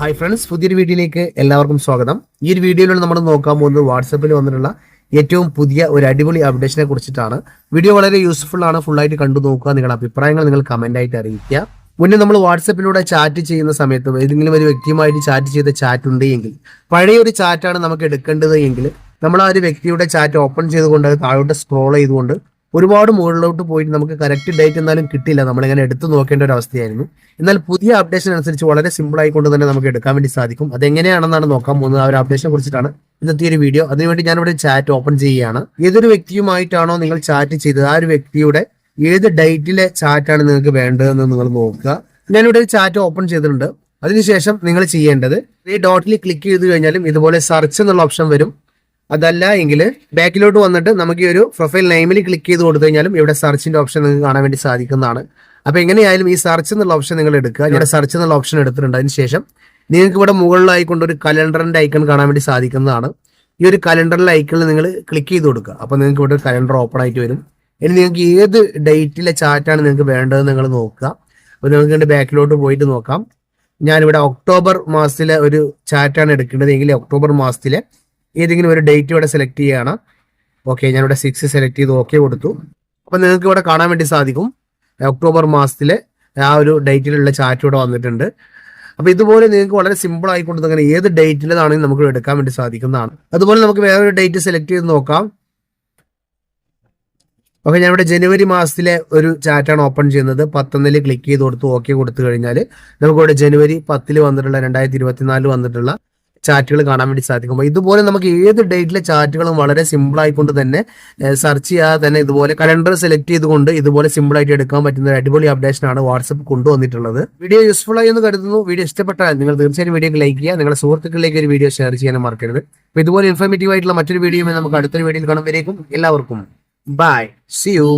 Hi friends പുതിയൊരു വീഡിയോയിലേക്ക് എല്ലാവർക്കും സ്വാഗതം. ഈ ഒരു വീഡിയോയിൽ നമ്മൾ നോക്കാൻ പോകുന്നത് വാട്സപ്പിൽ വന്നിട്ടുള്ള ഏറ്റവും പുതിയ ഒരു അടിപൊളി അപ്ഡേഷനെ കുറിച്ചിട്ടാണ്. വീഡിയോ വളരെ യൂസ്ഫുൾ ആണ് ഫുൾ ആയിട്ട് കണ്ടു നോക്കുക നിങ്ങളുടെ അഭിപ്രായങ്ങൾ നിങ്ങൾ കമന്റ് ആയിട്ട് അറിയിക്കുക. മുന്നേ നമ്മൾ വാട്സപ്പിലൂടെ ചാറ്റ് ചെയ്യുന്ന സമയത്ത് ഏതെങ്കിലും ഒരു വ്യക്തിയുമായിട്ട് ചാറ്റ് ചെയ്ത ചാറ്റ് ഉണ്ട് എങ്കിൽ പഴയ ഒരു ചാറ്റാണ് നമുക്ക് എടുക്കേണ്ടത് എങ്കിൽ നമ്മൾ ആ ഒരു വ്യക്തിയുടെ ചാറ്റ് ഓപ്പൺ ചെയ്തുകൊണ്ട് അത് താഴോട്ട് സ്ക്രോൾ ചെയ്തുകൊണ്ട് ഒരുപാട് മുകളിലോട്ട് പോയിട്ട് നമുക്ക് കറക്റ്റ് ഡേറ്റ് എന്നാലും കിട്ടില്ല നമ്മളിങ്ങനെ എടുത്തു നോക്കേണ്ട ഒരു അവസ്ഥയായിരുന്നു. എന്നാൽ പുതിയ അപ്ഡേഷൻ അനുസരിച്ച് വളരെ സിമ്പിൾ ആയിക്കൊണ്ട് തന്നെ നമുക്ക് എടുക്കാൻ വേണ്ടി സാധിക്കും. അതെങ്ങനെയാണെന്നാണ് നോക്കാൻ പോകുന്നത് ആ ഒരു അപ്ഡേഷനെ കുറിച്ചിട്ടാണ് ഇന്നത്തെ ഒരു വീഡിയോ അതിനുവേണ്ടി ഞാനിവിടെ ചാറ്റ് ഓപ്പൺ ചെയ്യുകയാണ്. ഏതൊരു വ്യക്തിയുമായിട്ടാണോ നിങ്ങൾ ചാറ്റ് ചെയ്തത്? ആ ഒരു വ്യക്തിയുടെ ഏത് ഡേറ്റിലെ ചാറ്റാണ് നിങ്ങൾക്ക് വേണ്ടതെന്ന് നിങ്ങൾ നോക്കുക. ഞാനിവിടെ ഒരു ചാറ്റ് ഓപ്പൺ ചെയ്തിട്ടുണ്ട്. അതിനുശേഷം നിങ്ങൾ ചെയ്യേണ്ടത് ഈ ഡോട്ടിൽ ക്ലിക്ക് ചെയ്ത് കഴിഞ്ഞാലും ഇതുപോലെ സെർച്ച് എന്നുള്ള ഓപ്ഷൻ വരും. അതല്ല എങ്കിൽ ബാക്കിലോട്ട് വന്നിട്ട് നമുക്ക് ഈ ഒരു പ്രൊഫൈൽ നെയിമിൽ ക്ലിക്ക് ചെയ്ത് കൊടുത്തു കഴിഞ്ഞാലും ഇവിടെ സെർച്ചിന്റെ ഓപ്ഷൻ നിങ്ങൾക്ക് കാണാൻ വേണ്ടി സാധിക്കുന്നതാണ്. അപ്പൊ എങ്ങനെയായാലും ഈ സെർച്ച് എന്നുള്ള ഓപ്ഷൻ നിങ്ങൾ എടുക്കുക. ഇവിടെ സെർച്ച് എന്നുള്ള ഓപ്ഷൻ എടുത്തിട്ടുണ്ട്. അതിന് ശേഷം നിങ്ങൾക്ക് ഇവിടെ മുകളിലായിക്കൊണ്ട് ഒരു കലണ്ടറിന്റെ ഐക്കൺ കാണാൻ വേണ്ടി സാധിക്കുന്നതാണ്. ഈ ഒരു കലണ്ടറിലെ ഐക്കണിൽ നിങ്ങൾ ക്ലിക്ക് ചെയ്ത് കൊടുക്കുക. അപ്പൊ നിങ്ങൾക്ക് ഇവിടെ ഒരു കലണ്ടർ ഓപ്പൺ ആയിട്ട് വരും. ഇനി നിങ്ങൾക്ക് ഏത് ഡേറ്റിലെ ചാറ്റാണ് നിങ്ങൾക്ക് വേണ്ടത് നിങ്ങൾ നോക്കുക. അപ്പോൾ നിങ്ങൾക്ക് ഇതിന്റെ ബാക്കിലോട്ട് പോയിട്ട് നോക്കാം. ഞാനിവിടെ ഒക്ടോബർ മാസത്തിലെ ഒരു ചാറ്റാണ് എടുക്കേണ്ടത്. എങ്കിൽ ഒക്ടോബർ മാസത്തിലെ ഏതെങ്കിലും ഒരു ഡേറ്റ് ഇവിടെ സെലക്ട് ചെയ്യുകയാണ് ഓക്കെ ഞാനിവിടെ സിക്സ് സെലക്ട് ചെയ്ത് ഓക്കെ കൊടുത്തു. അപ്പം നിങ്ങൾക്ക് ഇവിടെ കാണാൻ വേണ്ടി സാധിക്കും. ഒക്ടോബർ മാസത്തിലെ ആ ഒരു ഡേറ്റിലുള്ള ചാറ്റ് ഇവിടെ വന്നിട്ടുണ്ട്. അപ്പൊ ഇതുപോലെ നിങ്ങൾക്ക് വളരെ സിമ്പിൾ ആയിക്കൊണ്ട് അങ്ങനെ ഏത് ഡേറ്റിലേതാണെങ്കിലും നമുക്ക് എടുക്കാൻ വേണ്ടി സാധിക്കുന്നതാണ്. അതുപോലെ നമുക്ക് വേറൊരു ഡേറ്റ് സെലക്ട് ചെയ്ത് നോക്കാം. ഓക്കെ ഞാൻ ഇവിടെ ജനുവരി മാസത്തിലെ ഒരു ചാറ്റാണ് ഓപ്പൺ ചെയ്യുന്നത്. പത്തൊന്നിൽ ക്ലിക്ക് ചെയ്ത് കൊടുത്ത് ഓക്കെ കൊടുത്തു കഴിഞ്ഞാൽ നമുക്ക് ഇവിടെ ജനുവരി പത്തിൽ വന്നിട്ടുള്ള രണ്ടായിരത്തി ഇരുപത്തിനാലിൽ വന്നിട്ടുള്ള ചാറ്റുകൾ കാണാൻ വേണ്ടി സാധിക്കും. ഇതുപോലെ നമുക്ക് ഏത് ഡേറ്റിലെ ചാറ്റുകളും വളരെ സിമ്പിൾ ആയിക്കൊണ്ട് തന്നെ സെർച്ച് ചെയ്യാതെ തന്നെ ഇതുപോലെ കലണ്ടർ സെലക്ട് ചെയ്തുകൊണ്ട് ഇതുപോലെ സിമ്പിൾ ആയിട്ട് എടുക്കാൻ പറ്റുന്ന ഒരു അടിപൊളി അപ്ഡേഷൻ ആണ് വാട്സപ്പ് കൊണ്ടുവന്നിട്ടുള്ളത്. വീഡിയോ യൂസ്ഫുൾ ആയി എന്ന് കരുതുന്നു. വീഡിയോ ഇഷ്ടപ്പെട്ടാൽ നിങ്ങൾ തീർച്ചയായും വീഡിയോ ലൈക്ക് ചെയ്യുക. നിങ്ങളുടെ സുഹൃത്തുക്കളിലേക്ക് ഒരു വീഡിയോ ഷെയർ ചെയ്യാനും മറക്കരുത്. അപ്പൊ ഇതുപോലെ ഇൻഫോർമേറ്റീവ് ആയിട്ടുള്ള മറ്റൊരു വീഡിയോ നമുക്ക് അടുത്തൊരു വീഡിയോയിൽ കാണുമ്പോഴേക്കും എല്ലാവർക്കും ബൈ സി യു